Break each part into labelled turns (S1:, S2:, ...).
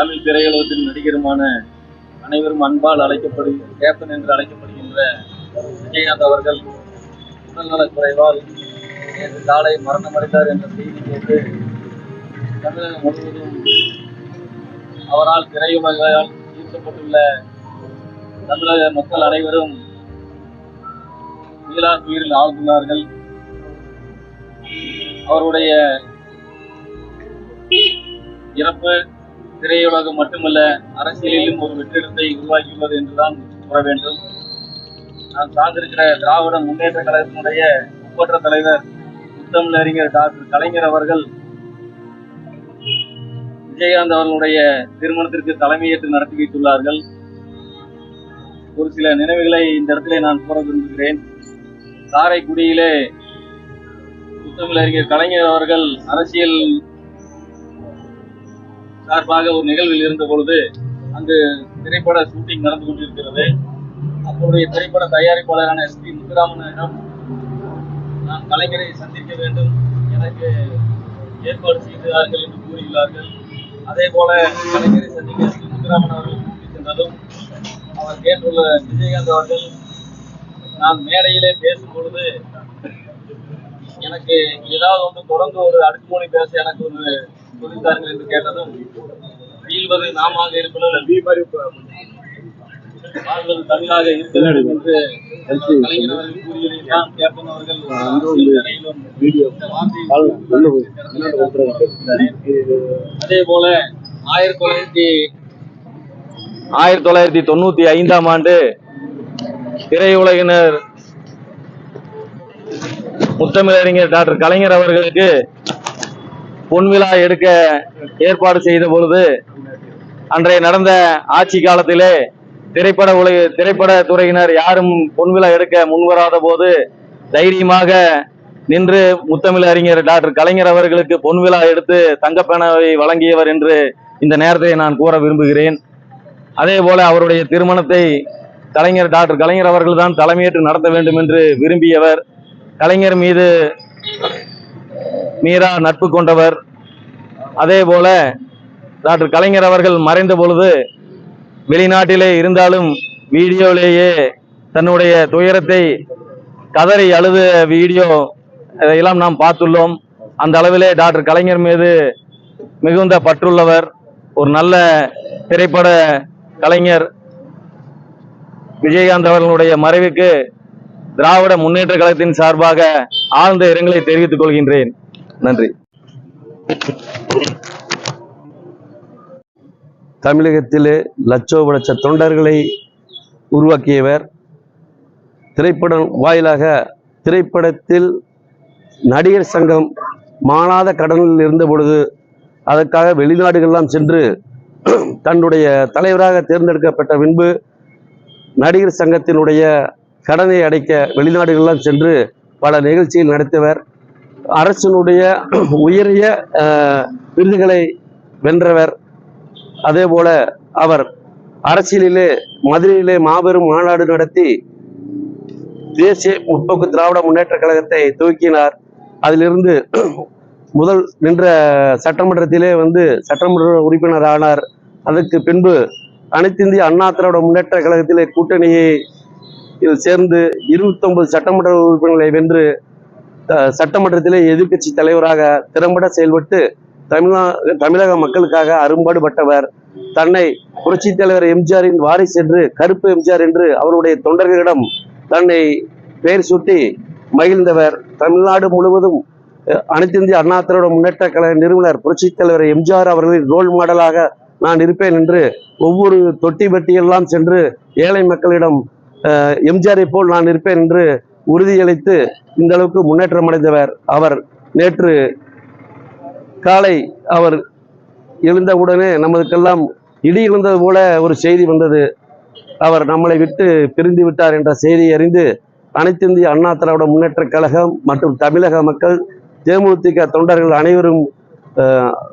S1: தமிழ் திரையுலகத்தின் நடிகருமான அனைவரும் அன்பால் அழைக்கப்படு கேப்டன் என்று அழைக்கப்படுகின்ற விஜயகாந்த் அவர்கள் உடல்நலக் குறைவால் நேற்று காலை மரணமடைந்தார் என்ற செய்தி கேட்டு தமிழகம் முழுவதும் அவரால் திரையுலகால் ஈர்க்கப்பட்டுள்ள தமிழக மக்கள் அனைவரும் மீளா உயிரில் ஆழ்ந்துள்ளார்கள். அவருடைய இறப்பு திரையுலகம் மட்டுமல்ல அரசியலிலும் ஒரு வெற்றிடத்தை உருவாக்கியுள்ளது என்றுதான் கூற வேண்டும். நான் சார்ந்திருக்கிற திராவிட முன்னேற்ற கழகத்தினுடைய ஒப்பற்ற தலைவர் முத்தமிழ் அறிஞர் டாக்டர் கலைஞர் அவர்கள் விஜயகாந்த் அவர்களுடைய திருமணத்திற்கு தலைமையேற்று நடத்தி வைத்துள்ளார்கள். ஒரு சில நினைவுகளை இந்த இடத்திலே நான் கூற விரும்புகிறேன். காரைக்குடியிலே முத்தமிழ் அறிஞர் கலைஞர் அவர்கள் அரசியல் சார்பாக ஒரு நிகழ்வில் இருந்த பொழுது அங்கு திரைப்பட ஷூட்டிங் நடந்து கொண்டிருக்கிறது. அப்போதைய திரைப்பட தயாரிப்பாளரான எஸ் பி முத்துராமனிடம் நான் கலைஞரை சந்திக்க வேண்டும். எனக்கு ஏற்பாடு செய்கிறார்கள் என்று கூறியுள்ளார்கள். அதே போல கலைஞரை சந்திக்க எஸ் பி முத்துராமன் அவர்கள் கூட்டி சென்றதும் அவர் கேட்டுள்ள விஜயகாந்த் அவர்கள் நான் மேடையிலே பேசும் பொழுது எனக்கு ஏதாவது ஒன்று தொடர்ந்து ஒரு அடுக்குமொழி பேச எனக்கு ஒரு சொல்லித்தார்கள் என்று கேட்டதும் வீழ்வது நாமாக இருப்பது வாழ்வது தமிழாக இருக்க வேண்டும். என்று கேப்டன் அவர்கள் அதே போல தொள்ளாயிரத்தி ஆயிரத்தி தொள்ளாயிரத்தி தொண்ணூத்தி ஐந்தாம் ஆண்டு திரையுலகினர் முத்தமிழறிஞர் டாக்டர் கலைஞர் அவர்களுக்கு பொன்விழா எடுக்க ஏற்பாடு செய்த பொழுது அன்றைய நடந்த ஆட்சி காலத்திலே திரைப்பட உலக திரைப்பட துறையினர் யாரும் பொன்விழா எடுக்க முன்வராத போது தைரியமாக நின்று முத்தமிழ் அறிஞர் டாக்டர் கலைஞர் அவர்களுக்கு பொன்விழா எடுத்து தங்கப்பேனாவை வழங்கியவர் என்று இந்த நேரத்தை நான் கூற விரும்புகிறேன். அதே போல அவருடைய திருமணத்தை கலைஞர் டாக்டர் கலைஞர் அவர்கள் தான் தலைமையேற்று நடத்த வேண்டும் என்று விரும்பியவர். கலைஞர் மீது மீரா நட்பு கொண்டவர். அதே போல டாக்டர் கலைஞர் அவர்கள் மறைந்த பொழுது வெளிநாட்டிலே இருந்தாலும் வீடியோவிலேயே தன்னுடைய துயரத்தை கதறி அழுத வீடியோ இதையெல்லாம் நாம் பார்த்துள்ளோம். அந்த அளவிலே டாக்டர் கலைஞர் மீது மிகுந்த பற்றுள்ளவர். ஒரு நல்ல திரைப்பட கலைஞர். விஜயகாந்த் அவர்களுடைய மறைவுக்கு திராவிட முன்னேற்ற கழகத்தின் சார்பாக ஆழ்ந்த இரங்கலை தெரிவித்துக் கொள்கின்றேன். நன்றி.
S2: தமிழகத்திலே லட்சோப லட்ச தொண்டர்களை உருவாக்கியவர் திரைப்படம் வாயிலாக திரைப்படத்தில் நடிகர் சங்கம் மாணாத கடனில் இருந்த பொழுது அதற்காக வெளிநாடுகள்லாம் சென்று தன்னுடைய தலைவராக தேர்ந்தெடுக்கப்பட்ட பின்பு நடிகர் சங்கத்தினுடைய கடனை அடைக்க வெளிநாடுகளெல்லாம் சென்று பல நிகழ்ச்சிகள் நடத்தியவர். அரசினுடைய உயரிய விருதுகளை வென்றவர். அதே போல அவர் அரசியலிலே மதுரையிலே மாபெரும் மாநாடு நடத்தி தேசிய முற்போக்கு திராவிட முன்னேற்ற கழகத்தை துவக்கினார். அதிலிருந்து முதல் நின்ற சட்டமன்றத்திலே வந்து சட்டமன்ற உறுப்பினர் ஆனார். அதற்கு பின்பு அனைத்து இந்திய அண்ணா திராவிட முன்னேற்ற கழகத்திலே கூட்டணியை சேர்ந்து இருபத்தொன்பது சட்டமன்ற உறுப்பினர்களை வென்று சட்டமன்றத்திலே எதிர்கட்சி தலைவராக திறம்பட செயல்பட்டு தமிழ்நா தமிழக மக்களுக்காக அரும்பாடுபட்டவர் தன்னை புரட்சி தலைவர் எம்ஜிஆரின் வாரிசு என்று கருப்பு எம்ஜிஆர் என்று அவருடைய தொண்டர்களிடம் தன்னை பெயர் சூட்டி மகிழ்ந்தவர் தமிழ்நாடு முழுவதும். அனைத்து இந்திய அண்ணா திராவிட முன்னேற்ற கழக நிறுவனர் புரட்சி தலைவர் எம்ஜிஆர் அவர்களின் ரோல் மாடலாக நான் இருப்பேன் என்று ஒவ்வொரு தொட்டி பெட்டியெல்லாம் சென்று ஏழை மக்களிடம் எம்ஜிஆரை போல் நான் இருப்பேன் என்று உறுதியளித்து இந்த அளவுக்கு முன்னேற்றம் அடைந்தவர் அவர். நேற்று காலை அவர் எழுந்தவுடனே நமதுக்கெல்லாம் இடி எழுந்தது போல ஒரு செய்தி வந்தது. அவர் நம்மளை விட்டு பிரிந்து விட்டார் என்ற செய்தியை அறிந்து அனைத்து இந்திய அண்ணா திராவிட முன்னேற்ற கழகம் மற்றும் தமிழக மக்கள் தேமுதிக தொண்டர்கள் அனைவரும்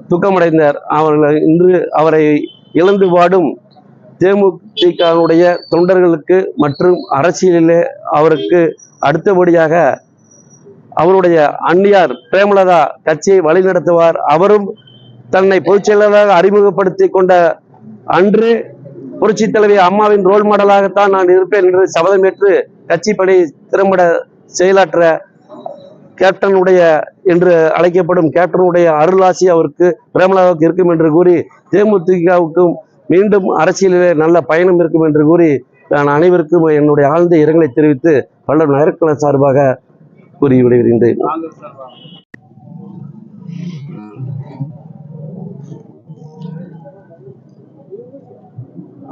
S2: துக்கமடைந்தார் அவர்கள் இன்று அவரை இழந்து வாடும் தேமுதிகனுடைய தொண்டர்களுக்கு மற்றும் அரசியலிலே அவருக்கு அடுத்தபடியாக அவருடைய அந்நியார் பிரேமலதா கட்சியை வழிநடத்துவார். அவரும் தன்னை பொதுச் செயலாளராக அறிமுகப்படுத்தி கொண்ட அன்று புரட்சி தலைவி அம்மாவின் ரோல் மாடலாகத்தான் நான் இருப்பேன் என்று சபதம் என்று கட்சி பணி திறம்பட செயலாற்ற கேப்டனுடைய என்று அழைக்கப்படும் கேப்டனுடைய அருளாசி அவருக்கு பிரேமலாவுக்கு இருக்கும் என்று கூறி தேமுதிகவுக்கும் மீண்டும் அரசியலிலே நல்ல பயணம் இருக்கும் என்று கூறி நான் அனைவருக்கும் என்னுடைய ஆழ்ந்த இரங்கலை தெரிவித்து பல்லர் நகரக்கல சார்பாக கூறி விடுகின்றேன்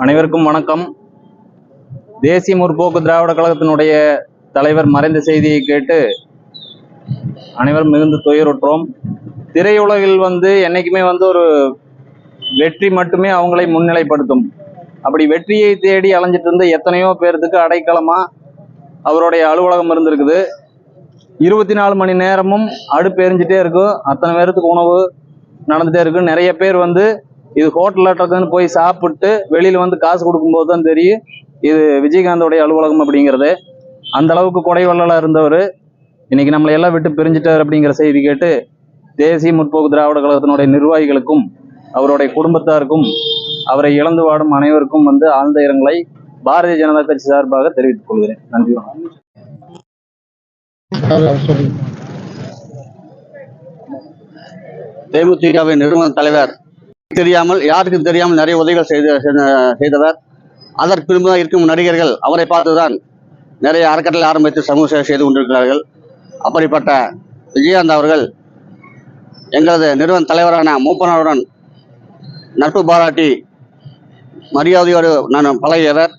S3: அனைவருக்கும் வணக்கம். தேசிய முற்போக்கு திராவிட கழகத்தினுடைய தலைவர் மறைந்த செய்தியை கேட்டு அனைவரும் மிகுந்த துயருற்றோம். திரையுலகில் வந்து என்னைக்குமே வந்து ஒரு வெற்றி மட்டுமே அவங்களை முன்னிலைப்படுத்தும். அப்படி வெற்றியை தேடி அலைஞ்சிட்டு இருந்த எத்தனையோ பேர்த்துக்கு அடைக்கலமாக அவருடைய அலுவலகம் இருந்திருக்குது. இருபத்தி நாலு மணி நேரமும் அடுப்பு எரிஞ்சிட்டே இருக்கும். அத்தனை பேர்த்துக்கு உணவு நடந்துட்டே இருக்கு நிறைய பேர் வந்து இது ஹோட்டலாட்டதுன்னு போய் சாப்பிட்டு வெளியில வந்து காசு கொடுக்கும்போது தான் தெரியும் இது விஜயகாந்தோடைய அலுவலகம் அப்படிங்கிறது. அந்த அளவுக்கு கொடை வள்ளலா இருந்தவர். இன்னைக்கு நம்மளை எல்லாம் விட்டு பிரிஞ்சிட்டார் அப்படிங்கிற செய்தி கேட்டு தேசிய முற்போக்கு திராவிட கழகத்தினுடைய நிர்வாகிகளுக்கும் அவருடைய குடும்பத்தாருக்கும் அவரை இழந்து வாடும் அனைவருக்கும் வந்து ஆழ்ந்த இரங்கலை பாரதிய ஜனதா கட்சி சார்பாக தெரிவித்துக் கொள்கிறேன். நன்றி வணக்கம்.
S4: தேமுதிகவின் நிறுவன தலைவர். தெரியாமல் யாருக்கும் தெரியாமல் நிறைய உதவிகள் செய்த செய்தவர். அதற்கு பின்புதான் இருக்கும் நடிகர்கள் அவரை பார்த்துதான் நிறைய அறக்கட்டளை ஆரம்பித்து சமூக சேவை செய்து கொண்டிருக்கிறார்கள். அப்படிப்பட்ட விஜயகாந்த் அவர்கள் எங்களது நிறுவன தலைவரான மூப்பனாருடன் நட்பு பாராட்டி மரியாதையோடு நான் பழகியவர்.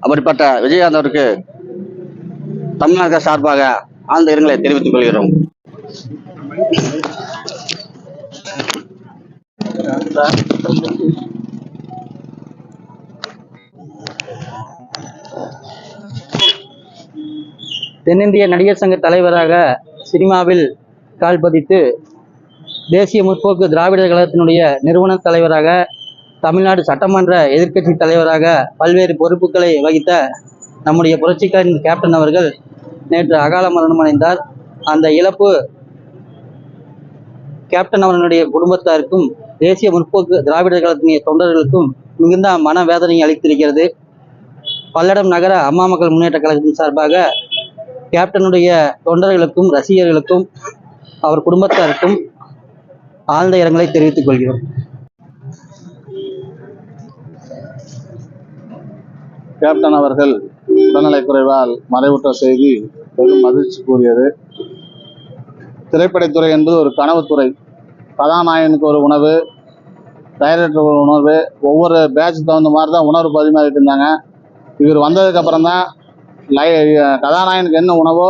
S4: அப்படிப்பட்ட விஜயகாந்த் அவருக்கு தமிழக சார்பாக ஆழ்ந்த இரங்கலை தெரிவித்துக் கொள்கிறோம்.
S5: தென்னிந்திய நடிகர் சங்க தலைவராக சினிமாவில் கால் பதித்து தேசிய முற்போக்கு திராவிடர் கழகத்தினுடைய நிறுவன தலைவராக தமிழ்நாடு சட்டமன்ற எதிர்க்கட்சி தலைவராக பல்வேறு பொறுப்புகளை வகித்த நம்முடைய புரட்சிக்காரின் கேப்டன் அவர்கள் நேற்று அகால மரணம் அடைந்தார். அந்த இழப்பு கேப்டன் அவர்களுடைய குடும்பத்தாருக்கும் தேசிய முற்போக்கு திராவிடர் கழகத்தினுடைய தொண்டர்களுக்கும் மிகுந்த மனவேதனை அளித்திருக்கிறது. பல்லடம் நகர அம்மா மக்கள் முன்னேற்ற கழகத்தின் சார்பாக கேப்டனுடைய தொண்டர்களுக்கும் ரசிகர்களுக்கும் அவர் குடும்பத்தாருக்கும் ஆழ்ந்த இரங்கலை தெரிவித்துக் கொள்கிறோம்.
S6: கேப்டன் அவர்கள் உடல்நிலை குறைவால் மறைவுற்ற செய்தி பெரும் கூறியது. திரைப்படத்துறை என்பது ஒரு கனவுத்துறை கதாநாயகனுக்கு ஒரு உணவு டைரக்டர் ஒரு உணவு ஒவ்வொரு பேட்ச் தகுந்த மாதிரி தான் உணவு பரிமாறிட்டு இருந்தாங்க. இவர் வந்ததுக்கப்புறம் தான் லை கதாநாயகனுக்கு என்ன உணவோ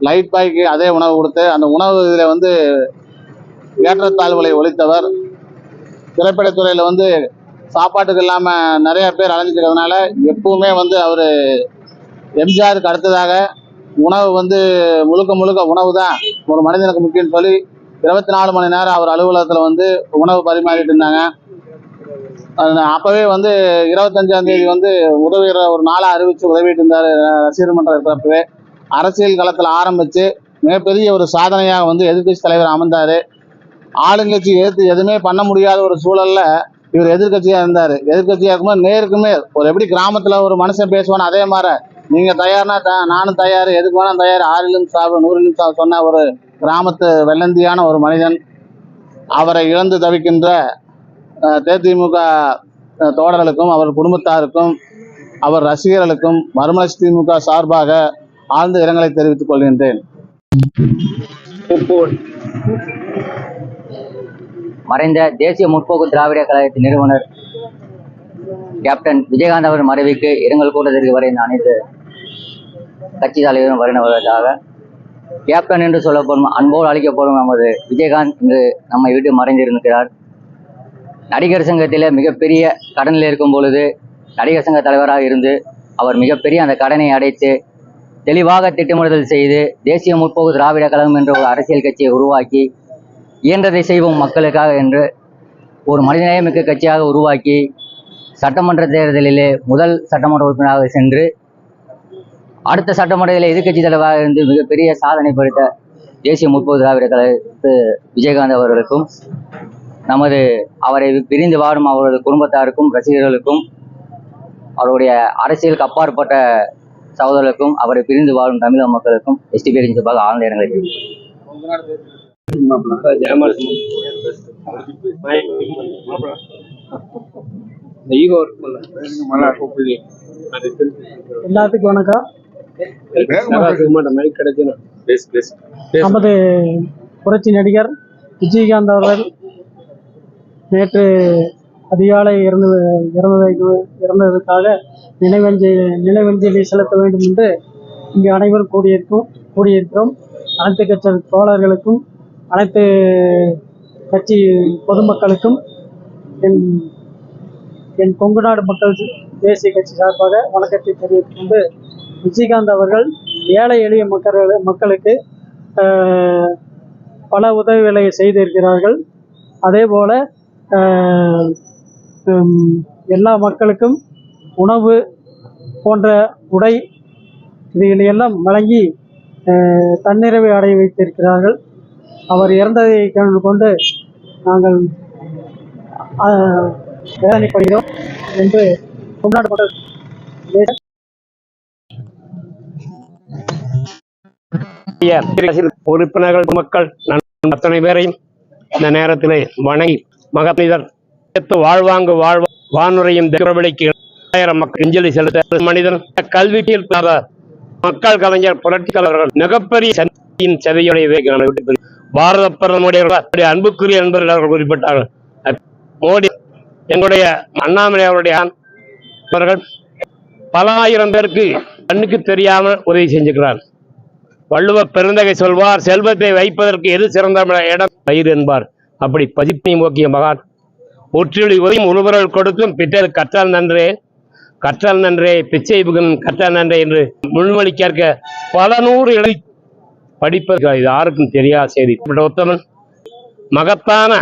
S6: லைட் பாய்க்கு அதே உணவு கொடுத்து அந்த உணவு இதில் வந்து ஏற்றத்தாழ்வுகளை ஒழித்தவர். திரைப்படத்துறையில் வந்து சாப்பாட்டுக்கு இல்லாமல் நிறைய பேர் அலைஞ்சிட்டு எப்பவுமே வந்து அவர் எம்ஜிஆருக்கு அடுத்ததாக உணவு வந்து முழுக்க முழுக்க உணவு தான் ஒரு மனிதனுக்கு முக்கியம்னு சொல்லி இருபத்தி நாலு மணி நேரம் அவர் அலுவலகத்தில் வந்து உணவு பரிமாறிட்டு இருந்தாங்க. அப்பவே அப்போவே வந்து இருபத்தஞ்சாம் தேதி வந்து உதவிகிற ஒரு நாளாக அறிவித்து உதவிட்டு இருந்தார் ரசிகர் மன்ற தரப்பவே அரசியல் களத்தில் ஆரம்பித்து மிகப்பெரிய ஒரு சாதனையாக வந்து எதிர்கட்சி தலைவர் அமர்ந்தார். ஆளுங்கட்சி எதிர்த்து எதுவுமே பண்ண முடியாத ஒரு சூழலில் இவர் எதிர்க்கட்சியா இருந்தாரு. எதிர்க்கட்சியா இருக்கும்போது நேருக்குமே ஒரு எப்படி கிராமத்துல ஒரு மனுஷன் பேசுவானோ அதே மாதிரி நீங்க தயார்னா த- நானும் தயார் எதுக்கு வேணாலும் தயார் ஆறிலும் சாவு நூறிலும் சாவு சொன்ன ஒரு கிராமத்து வெள்ளந்தியான ஒரு மனிதன் அவரை இழந்து தவிக்கின்ற அஹ், தேதிமுக தோழர்களுக்கும் அவர் குடும்பத்தாருக்கும் அவர் ரசிகர்களுக்கும் மறுமலர்ச்சி திமுக சார்பாக ஆழ்ந்த இரங்கலை தெரிவித்துக் கொள்கின்றேன்.
S5: மறைந்த தேசிய முற்போக்கு திராவிட கழகத்தின் நிறுவனர் கேப்டன் விஜயகாந்த் அவர் மறைவுக்கு இரங்கல் கூட்டத்திற்கு வரைந்த அனைத்து கட்சி தலைவரும் வருவதற்காக கேப்டன் என்று சொல்லப்படும் அன்போடு அழைக்கப்படும் நமது விஜயகாந்த் இன்று நம்மை விட்டு மறைந்திருக்கிறார். நடிகர் சங்கத்தில் மிகப்பெரிய கடனில் இருக்கும் பொழுது நடிகர் சங்க தலைவராக இருந்து அவர் மிகப்பெரிய அந்த கடனை அடைத்து தெளிவாக திட்டமிடுதல் செய்து தேசிய முற்போக்கு திராவிட கழகம் என்ற ஒரு அரசியல் கட்சியை உருவாக்கி இயன்றதை செய்வோம் மக்களுக்காக என்று ஒரு மனிதநேயமிக்க கட்சியாக உருவாக்கி சட்டமன்ற தேர்தலிலே முதல் சட்டமன்ற உறுப்பினராக சென்று அடுத்த சட்டமன்றத்தில் எதிர்க்கட்சி தலைவராக இருந்து மிகப்பெரிய சாதனை படைத்த தேசிய முற்போது திராவிட கழகத்து விஜயகாந்த் அவர்களுக்கும் நமது அவரை பிரிந்து வாடும் அவரது குடும்பத்தாருக்கும் ரசிகர்களுக்கும் அவருடைய அரசியலுக்கு அப்பாற்பட்ட சகோதரர்களுக்கும் அவரை பிரிந்து வாழும் தமிழக மக்களுக்கும் எஸ்டிபியின் சார்பாக ஆழ்ந்த இரங்கலை
S7: எல்லாத்துக்கும் வணக்கம். நமது புரட்சி நடிகர் விஜயகாந்த் அவர்கள் நேற்று அதிகாலை இறந்து இறந்ததை இறந்ததற்காக நினைவஞ்சலி நினைவஞ்சலி செலுத்த வேண்டும் என்று இங்கு அனைவரும் கூடியிருக்கும் கூடியிருக்கிறோம். அனைத்து கட்சி தோழர்களுக்கும் அனைத்து கட்சி பொதுமக்களுக்கும் என் என் கொங்குநாடு மக்கள் தேசிய கட்சி சார்பாக வணக்கத்தை தெரிவித்துக் கொண்டு விஜயகாந்த் அவர்கள் ஏழை எளிய மக்கள் மக்களுக்கு பல உதவிகளை செய்திருக்கிறார்கள். அதே போல் எல்லா மக்களுக்கும் உணவு போன்ற உடை இதையெல்லாம் வழங்கி தன்னிறைவை அடைய வைத்திருக்கிறார்கள். அவர் இறந்ததை கொண்டு நாங்கள் வேதனைப்படுகிறோம் என்று தமிழ்நாடு மக்கள்
S8: உறுப்பினர்கள் மக்கள் அத்தனை பேரையும் இந்த நேரத்திலே வணங்கி மகனிதர் வாழ்வாங்கு வாழ்வ வானுரையும் திரவழிக்கு ஆயிரம் மக்கள் அஞ்சலி செலுத்த மனிதன் கல்வியில் மக்கள் கலைஞர் புரட்சி கலைஞர்கள் மிகப்பெரிய சந்தியின் செதையுடைய பாரத பிரதமருடைய அன்புக்குரிய நண்பர்கள் அவர்கள் குறிப்பிட்டார்கள். மோடி எங்களுடைய அண்ணாமலை அவருடைய அவர்கள் பல ஆயிரம் பேருக்கு கண்ணுக்கு தெரியாமல் உதவி செஞ்சுக்கிறார். வள்ளுவர் பெருந்தகை சொல்வார் செல்வத்தை வைப்பதற்கு எது சிறந்த இடம்? பயிர் என்பார். அப்படி பதிப்பை நோக்கிய மகான் ஒற்றிலி உதவியும் ஒருவர்கள் கொடுத்தும் பிற்றது கற்றால் நன்றே கற்றால் நன்றே பிச்சை புகன் கற்றால் நன்றே என்று முன்மொழி கேட்க பல நூறு எழுதி படிப்பது இது யாருக்கும் தெரியாத செய்தி. இப்படி உத்தமன் மகத்தான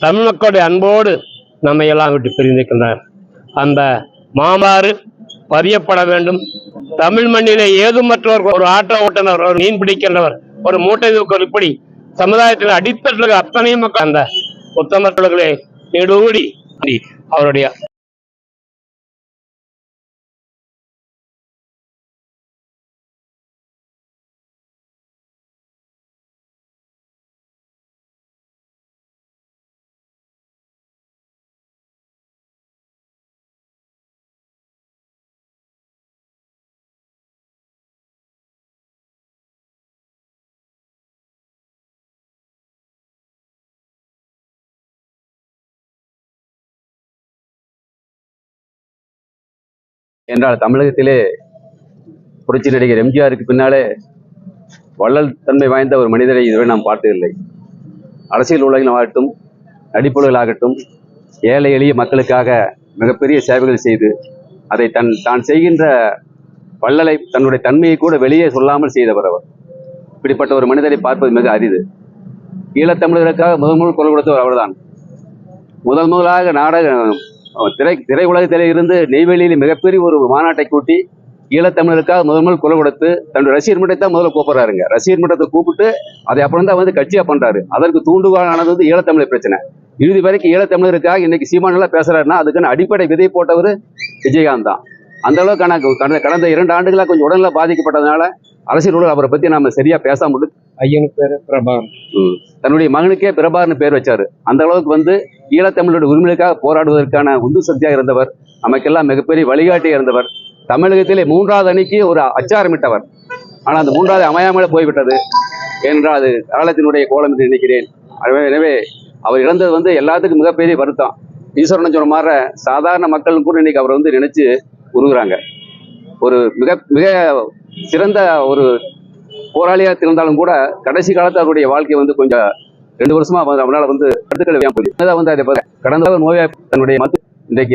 S8: தமிழ் மக்களுடைய அன்போடு நம்மை எல்லாம் விட்டு பிரிந்திருக்கின்றனர் அந்த மாமாறு பதியப்பட வேண்டும். தமிழ் மண்ணிலே ஏதுமற்றவர் ஒரு ஆட்டோ ஓட்டுநர் ஒரு மீன் பிடிக்கின்றவர் ஒரு மூட்டை தூக்கர் இப்படி சமுதாயத்தில் அடித்தட்டில் அத்தனை மக்கள் அந்த உத்தமர்களே நெடுடி அவருடைய
S9: என்றால் தமிழகத்திலே புரட்சி நடிகர் எம்ஜிஆருக்கு பின்னாலே வள்ளல் தன்மை வாய்ந்த ஒரு மனிதரை இதுவரை நாம் பார்த்ததில்லை. அரசியல் உலகிலாகட்டும் நடிப்புலகளாகட்டும் ஏழை எளிய மக்களுக்காக மிகப்பெரிய சேவைகள் செய்து அதை தன் தான் செய்கின்ற வள்ளலை தன்னுடைய தன்மையை கூட வெளியே சொல்லாமல் செய்தவர் அவர். இப்படிப்பட்ட ஒரு மனிதரை பார்ப்பது மிக அரிது. ஈழத்தமிழர்களுக்காக முதல் முதல் குரல் கொடுத்தவர் அவர்தான். முதல் முதலாக நாடக திரை திரை உலகத்திலே இருந்து நெய்வேலியில் மிகப்பெரிய ஒரு மாநாட்டை கூட்டி ஈழத்தமிழருக்காக முதல் முதல் குரல் கொடுத்து தன்னுடைய ரசிகர் மன்றத்தை தான் முதல்ல கூப்பிடுறாருங்க. ரசிகர் மன்றத்தை கூப்பிட்டு அதை அப்புறம் தான் வந்து கட்சியாக பண்றாரு. அதற்கு தூண்டுகோலானது வந்து ஈழத்தமிழர் பிரச்சனை. இறுதி வரைக்கும் ஈழத்தமிழருக்காக இன்னைக்கு சீமானெல்லாம் பேசுறாருன்னா அதுக்கான அடிப்படை விதை போட்டவர் விஜயகாந்த் தான். அந்த அளவுக்கான கடந்த கடந்த இரண்டு ஆண்டுகளாக கொஞ்சம் உடல்நல பாதிக்கப்பட்டதுனால அரசியல் உலக அவரை பற்றி நாம் சரியா பேச முடியும்
S8: ஐயனுக்கு பேரு பிரபாகரன்
S9: தன்னுடைய மகனுக்கே பிரபார்னு பேர் வச்சாரு. அந்த அளவுக்கு வந்து ஈழத்தமிழோட உரிமைகளுக்காக போராடுவதற்கான உந்து சக்தியாக இருந்தவர். நமக்கெல்லாம் மிகப்பெரிய வழிகாட்டியாக இருந்தவர். தமிழகத்திலே மூன்றாவது அணிக்கு ஒரு அச்சாரமிட்டவர். ஆனால் அந்த மூன்றாவது அமையாமலே போய்விட்டது. என்றால் அது காலத்தினுடைய கோலம் என்று நினைக்கிறேன். எனவே- எனவே அவர் இழந்தது வந்து எல்லாத்துக்கும் மிகப்பெரிய வருத்தம். ஈஸ்வரன் சொன்ன மாதிரி சாதாரண மக்கள் கூட இன்னைக்கு அவர் வந்து நினைச்சு உருகுறாங்க. ஒரு மிக மிக சிறந்த ஒரு போராளியாக திறந்தாலும் கூட கடைசி காலத்து அவருடைய வாழ்க்கை வந்து கொஞ்சம் ரெண்டு வருஷமா வந்து வந்து கருத்துக்களை போகுது. வந்து அதை கடந்த நோயா தன்னுடைய மத்து இன்றைக்கு